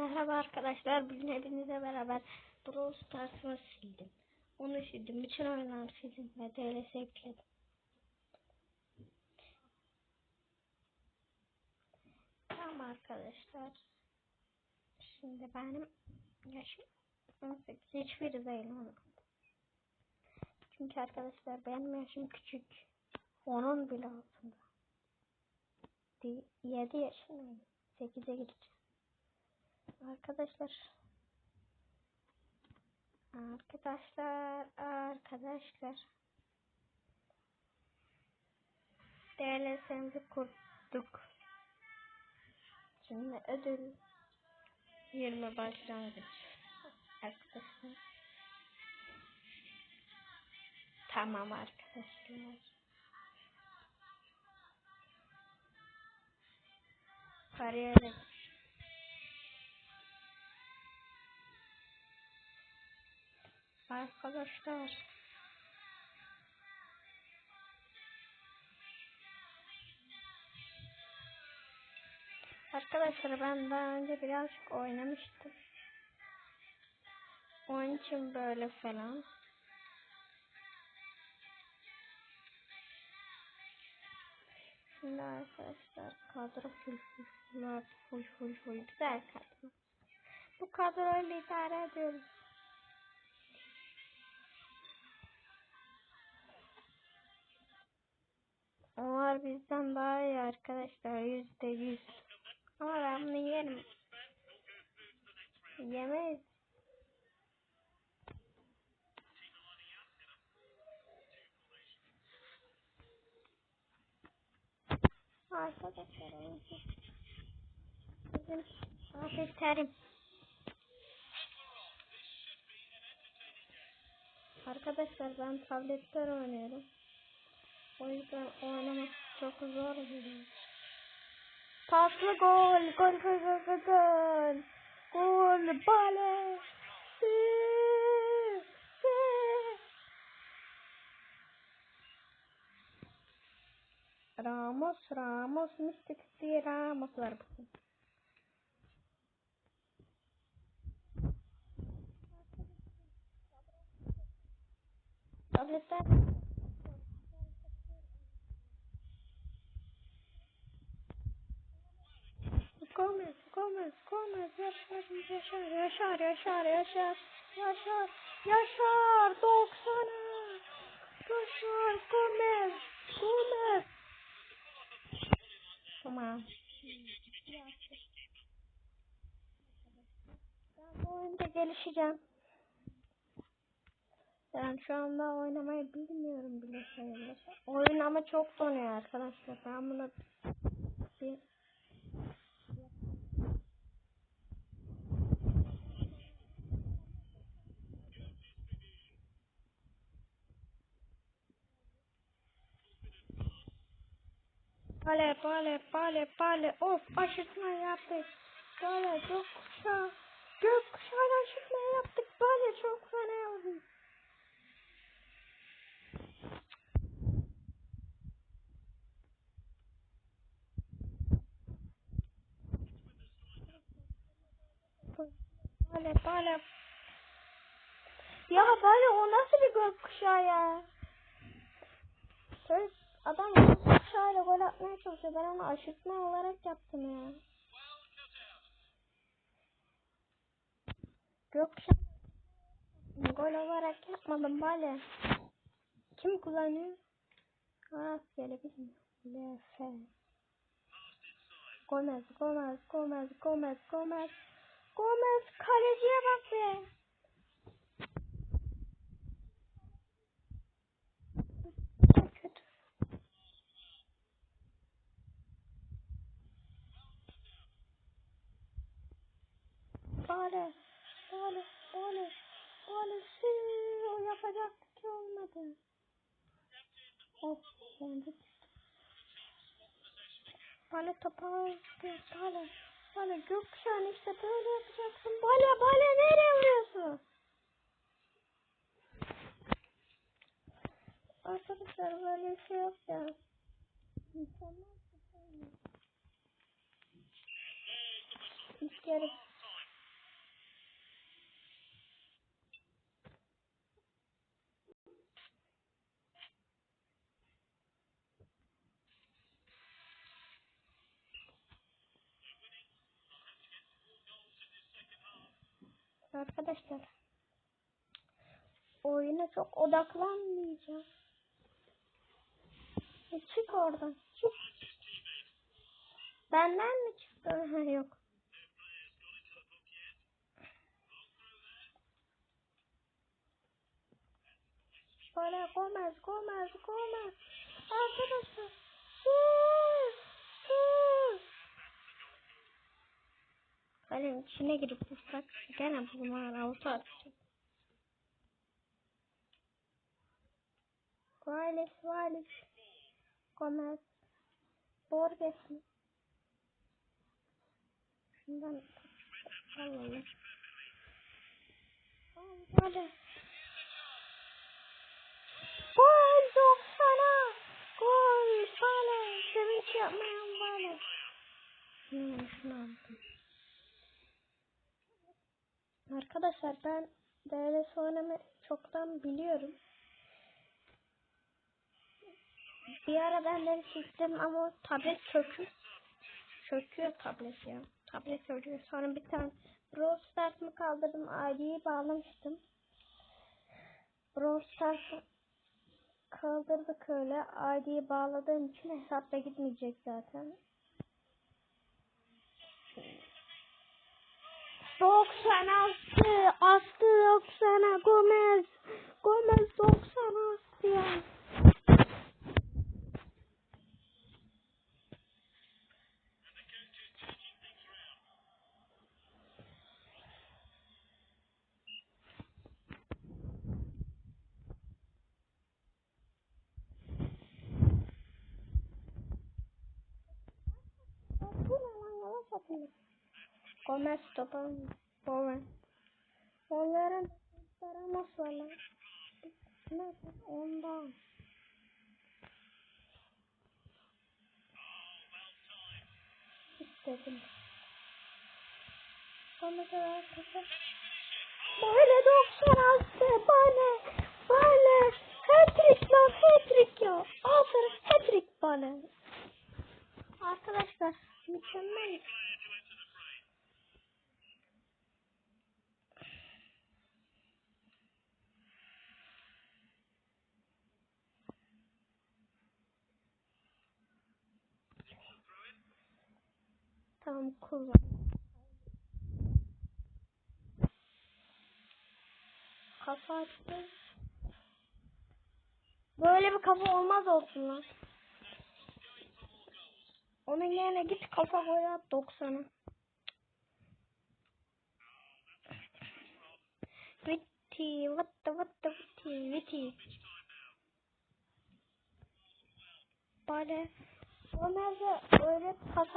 Merhaba arkadaşlar. Bugün hepinizle beraber Brawl Stars'ımı sildim. Onu sildim. Bütün oyunları sildim ve DLS ekledim. Tamam arkadaşlar. Şimdi benim yaşım 18. Hiçbiri değil ama. Çünkü arkadaşlar benim yaşım küçük. Onun bile altında. 7 yaşındayım. 8'e gideceğim. Arkadaşlar. Arkadaşlar, arkadaşlar. DLS'imizi kurduk. Şimdi ödül 20 başlangıç. Arkadaşlar. Tamam arkadaşlar. Kariyer Arkadaşlar. Arkadaşlar ben daha önce birazcık oynamıştım. Onun için böyle falan. Şimdi arkadaşlar kadro full full full full güzel kadro. Bu kadroyla idare ediyoruz. Onlar bizden daha iyi arkadaşlar yüzde yüz. Ama ben bunu yerim. Yemeyiz. Arkadaşlar bizim. Arkadaşlar ben tabletten oynuyorum. O yüzden oynamak çok zor geliyor. Paslı gol, gol, gol, gol, gol, gol. Gol, bale. Ramos, Ramos, Mystic diye Ramos var bugün. Tabletten Gomez, Gomez, Gomez, Yaşar, Yaşar, Yaşar, Yaşar, Yaşar, Yaşar, Yaşar, 90'a, Yaşar, Gomez, Gomez. Tamam. Ben bu oyunda gelişeceğim. Ben şu anda oynamayı bilmiyorum bile sayılır. Oyun ama çok donuyor arkadaşlar. Ben bunu bir Pale pale pale pale of aşırtma yaptık. Böyle gökkuşağı gökkuşağıyla aşırtma yaptık. Böyle çok fena oldu. Pale pale. Ya böyle o nasıl bir gökkuşağı ya? Söz adam gökkuşağıyla gol atmaya çalışıyor. Ben onu aşırtma olarak yaptım ya. Gökkuşağı gol olarak yapmadım böyle. Kim kullanıyor? Rastgele bilmiyorum. LF. Gomez, Gomez, Gomez, Gomez, Gomez. Gomez kaleciye bak be. Kötü. Bale, bale, bale, bale, sí, o yapacaktı ki olmadı. Of, yandı. Bale topa bale, bale gökkuşağını işte böyle yapacaksın. Bale, bale nereye vuruyorsun? Arkadaşlar böyle şey yok ya. İnsanlar İlk yarı Arkadaşlar. Oyuna çok odaklanmayacağım. E, Çık oradan. Çık. Benden mi çıktı? Ha, Yok. Böyle Gomez, Gomez, Gomez. Arkadaşlar. Sus, Kalenin içine girip vursak gene bulmalar altı atacak. Vales, Vales. Gomez. Borges mi? Şundan alalım. Hadi. Gol 90'a. Gol. Vale. Sevinç yapmayan Vale. Hmm, şunu aldım. Arkadaşlar ben DLS oynamayı çoktan biliyorum. Bir ara ben de sildim ama tablet çöküyor. Çöküyor tablet ya. Tablet çöküyor. Sonra bir tane Brawl Stars'ımı kaldırdım. ID'yi bağlamıştım. Brawl Stars'ı kaldırdık öyle. ID'yi bağladığım için hesapta gitmeyecek zaten. 96 astı 90'a Gomez. Gomez 90 astı ya. Yavaş atın. Gomez topa Bowen. Onların Ramos var? Ondan. İstedim. Gomez'e ver kızım. Böyle 96 bana. Bana. Hat-trick lan hat-trick ya. Aferin hat-trick bana. Arkadaşlar mükemmel. Tamam kullan. Kafa attı. Böyle bir kafa olmaz olsun lan. Onun yerine git kafa koy at 90'a. Vitti, vatta vatta vitti, vitti. Ömer'de öyle pas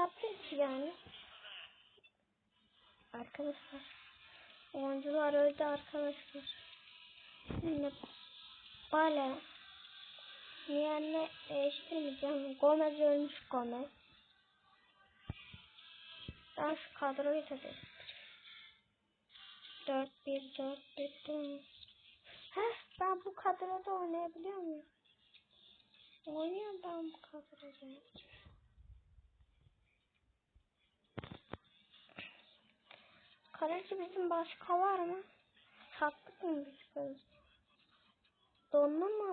ki yani. Arkadaşlar. Oyuncular öldü arkadaşlar. Şimdi böyle yani değiştirmeyeceğim. Gomez ölmüş Gomez. Ben şu kadroyu da değiştireceğim. 4 1 4 1 Heh ben bu kadroda oynayabiliyor muyum? Ben bu kadroda. Kaleci bizim başka var mı? Sattık mı biz kaleci?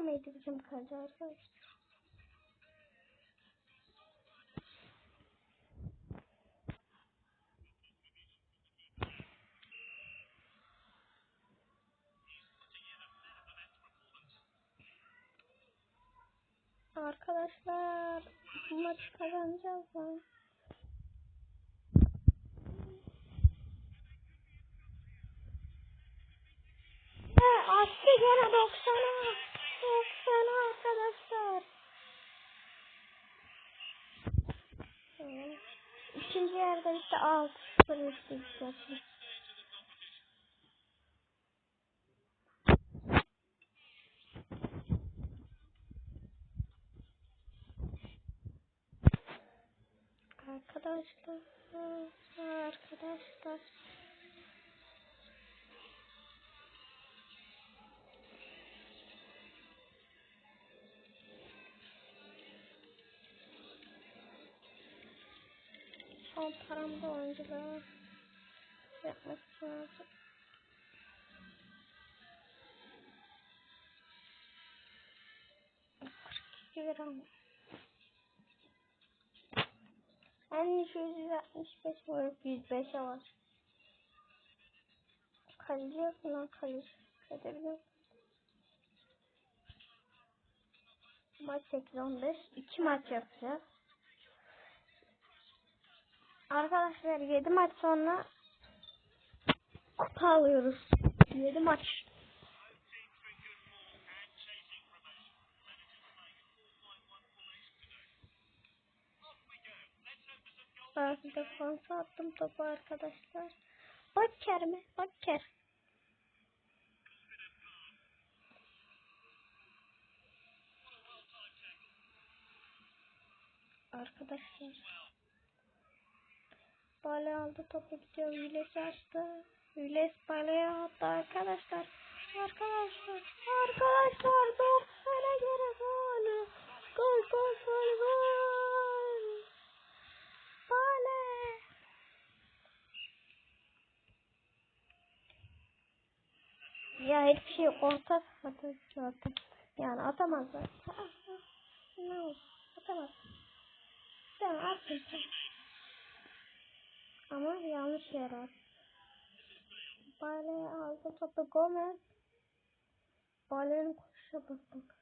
Mıydı bizim kaleci arkadaşlar? Arkadaşlar bu maçı kazanacağız lan. Attı gene 90'a. 90'a arkadaşlar. İkinci yerde işte 6 0 arkadaşlar. Arkadaşlar. Son paramda oyuncuları yapmak lazım. Kırk iki lira mı? En şu 165 var. 105'e var. Kaleci yok mu lan kaleci? Edebiliyor Maç 8-15. 2 maç yapacağız. Arkadaşlar 7 maç sonra kupa alıyoruz. 7 maç. Ben defansa attım topu arkadaşlar. Bakker mi? Bakker. Arkadaşlar. Bale aldı topu gidiyor. Hüles açtı. Hüles baleye attı arkadaşlar. Arkadaşlar. Arkadaşlar 90'a göre gol. Gol gol gol gol. Bale. Ya hiçbir şey. Orta sahada zaten. Yani atamazlar. Ne oldu? Atamaz. Attın sen. Ama yanlış yere at. Bale aldı topu Gomez. Bale'nin koşuşa bak bak.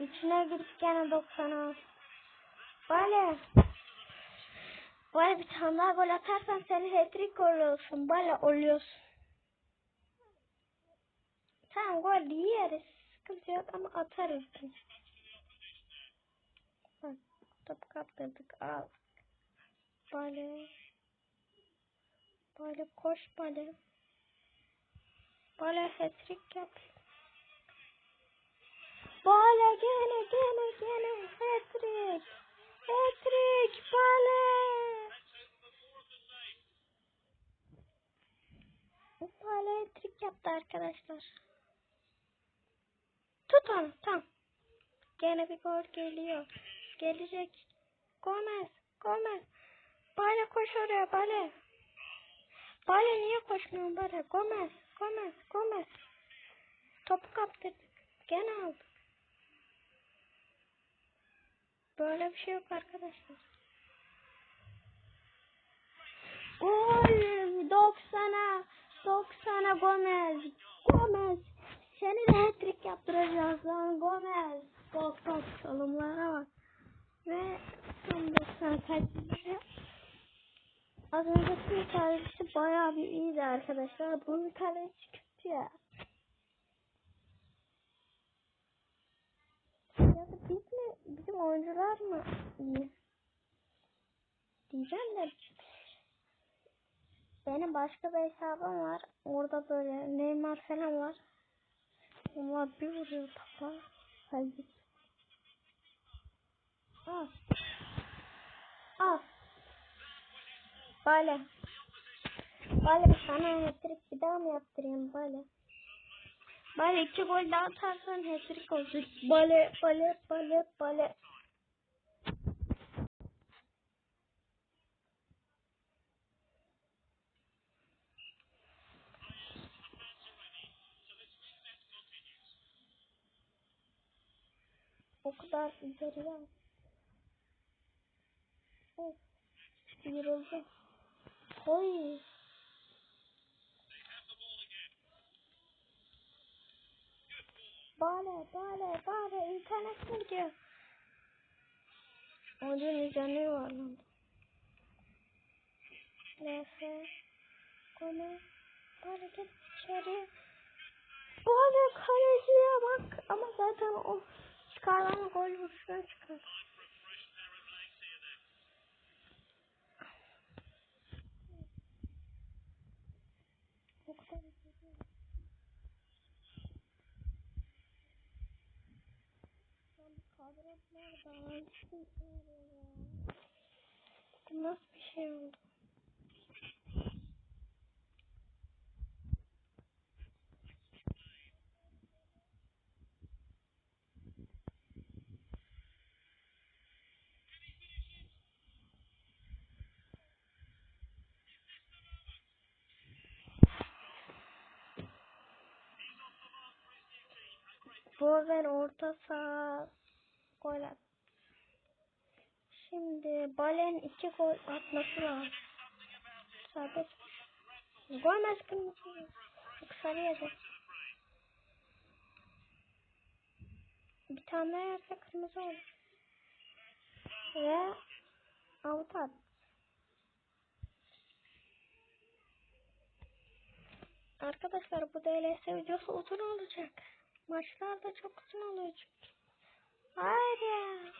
İçine girip gene 90'a. Bale. Bale bir tane daha gol atarsan senin hat-trick oluyorsun. Bale oluyorsun. Tamam gol yeriz. Sıkıntı yok ama atarız. Bak top kaptırdık al. Bale. Bale koş bale. Bale hat-trick yap. Bale gene gene gene hat-trick. Hat-trick bale. Bale hat-trick yaptı arkadaşlar. Tut onu tam. Gene bir gol geliyor. Gelecek. Gomez. Gomez. Bale koş oraya Bale. Bale niye koşmuyorsun Bale? Gomez. Gomez. Gomez. Topu kaptırdık. Gene aldık. Böyle bir şey yok arkadaşlar. Gol 90'a 90'a Gomez. Gomez. Seni de hat-trick yaptıracağız lan Gomez. Bak bak çalımlara bak. Ve tam 90 kaçıncı. Az önceki kalecisi bayağı bir iyiydi arkadaşlar. Bunun kaleci kötü ya. Ya da biz mi, bizim oyuncular mı iyi? Diyeceğim de benim başka bir hesabım var. Orada böyle Neymar falan var. Onlar bir vuruyor topa. Hadi. Al. Al. Böyle. Böyle sana hat-trick bir daha mı yaptırayım böyle? Böyle iki gol daha atarsan hat-trick olacak. Böyle, böyle, böyle, böyle. O kadar ileriye. Of. Yoruldu. Oy. Bale, bale, bale. İnternet mi gidiyor? Canı var lan. Neyse. Konu. Bale git içeri. Bale kaleciye bak. Ama zaten o çıkaran gol vuruşuna çıkar. Ya. Bu nasıl bir şey oldu? Bowen orta saha gol at. Şimdi Balen iki gol atması lazım. Sabit. Gomez kırmızı. Sarı yedi. Bir tane daha yerse kırmızı olur. Ve out at. Arkadaşlar bu DLS videosu uzun olacak. Maçlar da çok uzun olacak. Haydi.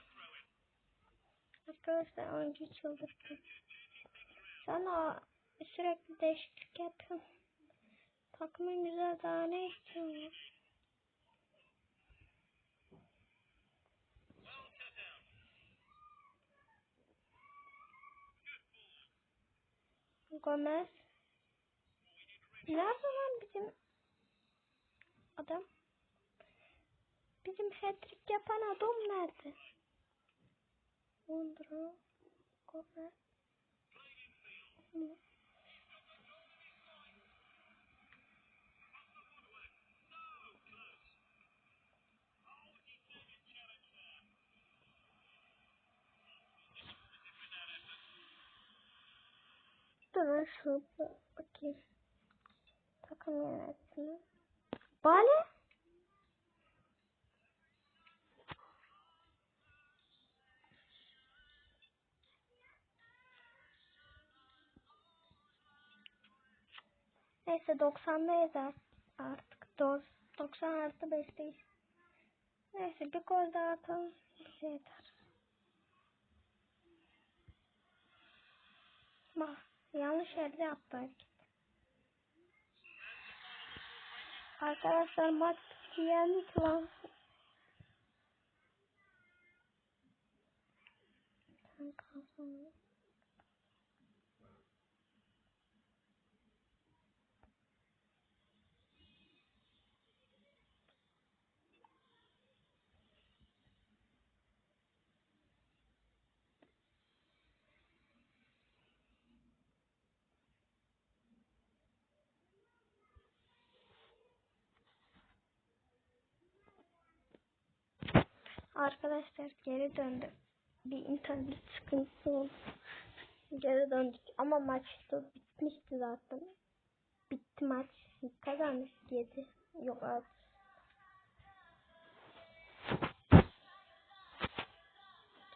Arkadaşlar oyuncu çıldırttı. Sana sürekli değişiklik yapıyorum. Takımın güzel daha ne istiyorum? Gomez. Nerede lan bizim adam? Bizim hat-trick yapan adam nerede? Wondra. Gomez. Dur şurada bakayım. Takım yönetimi. Bale? Neyse 90'dayız artık. 90 artı 5'teyiz. Neyse bir gol daha atalım. Bize yeter. Bak yanlış yerde yaptı. Arkadaşlar maç yendik lan. Sen Arkadaşlar geri döndüm. Bir internet sıkıntısı oldu. Geri döndük ama maç da bitmişti zaten. Bitti maç. Kazandık 7. Yok 6.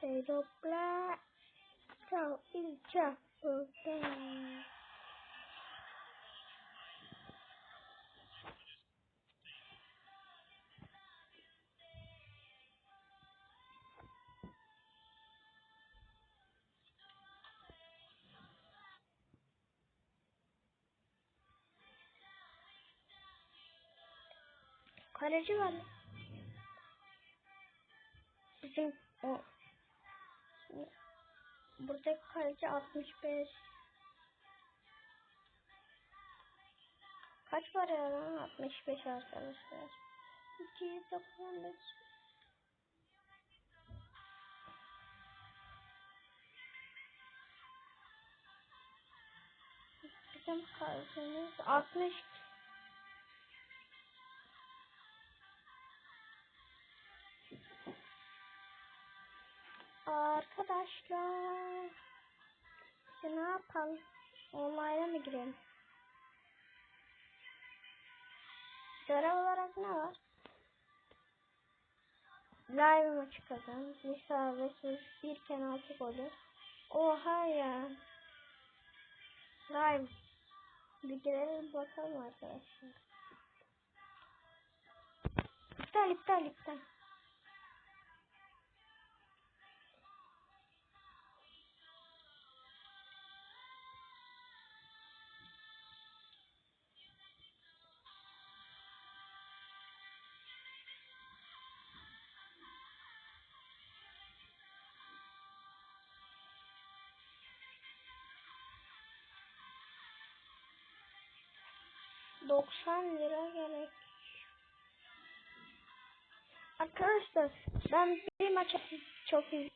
Ceylopla Ciao il ciao Kaleci var. Bizim o buradaki kaleci 65. Kaç para ya lan? 65 arkadaşlar. 295. Bizim kalecimiz 60 Arkadaşlar. İşte ne yapalım? Online'a mı girelim? Görev olarak ne var? Live maçı kazan. Bir serbest bir penaltı golü. Oha ya. Live. Bir girelim bakalım arkadaşlar. İptal iptal iptal. 90 lira gerek. Arkadaşlar pretty much, maç choking. iyi.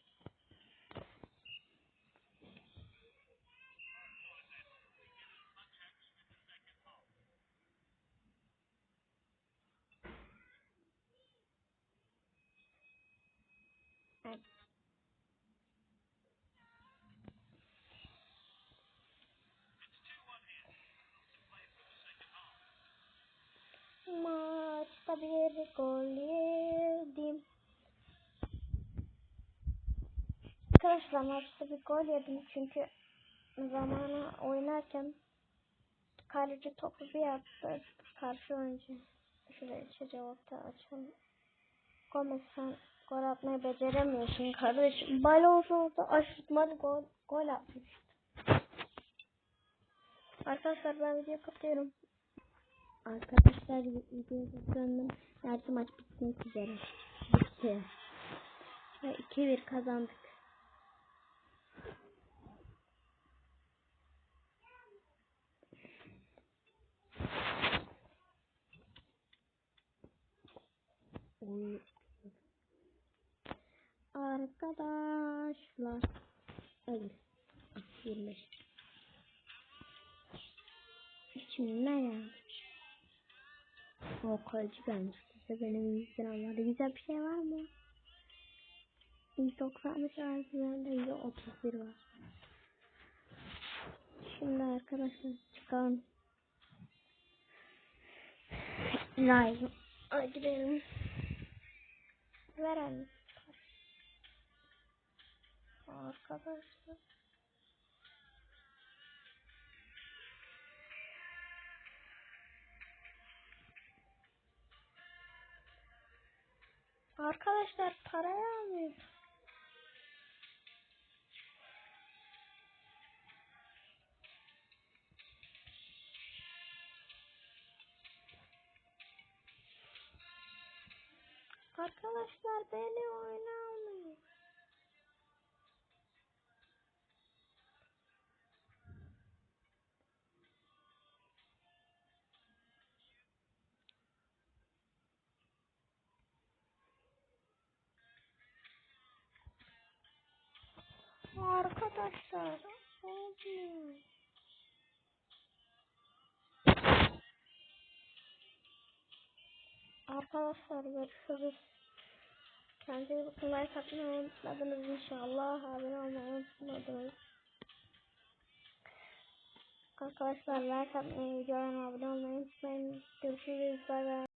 Evet. Maçta bir gol yedim. Arkadaşlar maçta bir gol yedim çünkü zamanı oynarken kaleci topu bir attı karşı oyuncu. Şuraya içeri orta açalım. Gomez sen gol atmayı beceremiyorsun kardeşim. Bal olsa olsa aşırtmadı gol, gol atmış. Arkadaşlar ben video kapatıyorum. Arkadaşlar videoya döndüm. Nerede maç bitmek üzere. Bitti. Ve 2-1 kazandık. Arkadaşlar. Evet. Ah, 25. İçim ne ya? Kaleci gelmiş. Size benim var. Güzel bir şey var mı? 190'mış ağzında 131 var. Şimdi arkadaşlar çıkalım. Live. Ay gidelim. Veren. Arkadaşlar. Arkadaşlar parayı almıyor. Arkadaşlar beni oynamıyor. Arkadaşlar olmuyor. Arkadaşlar görüşürüz. Kendinize bakın. Like atmayı unutmadınız inşallah. Abone olmayı unutmadınız. Arkadaşlar like atmayı, videoya abone olmayı unutmayın. Görüşürüz. Bay bay.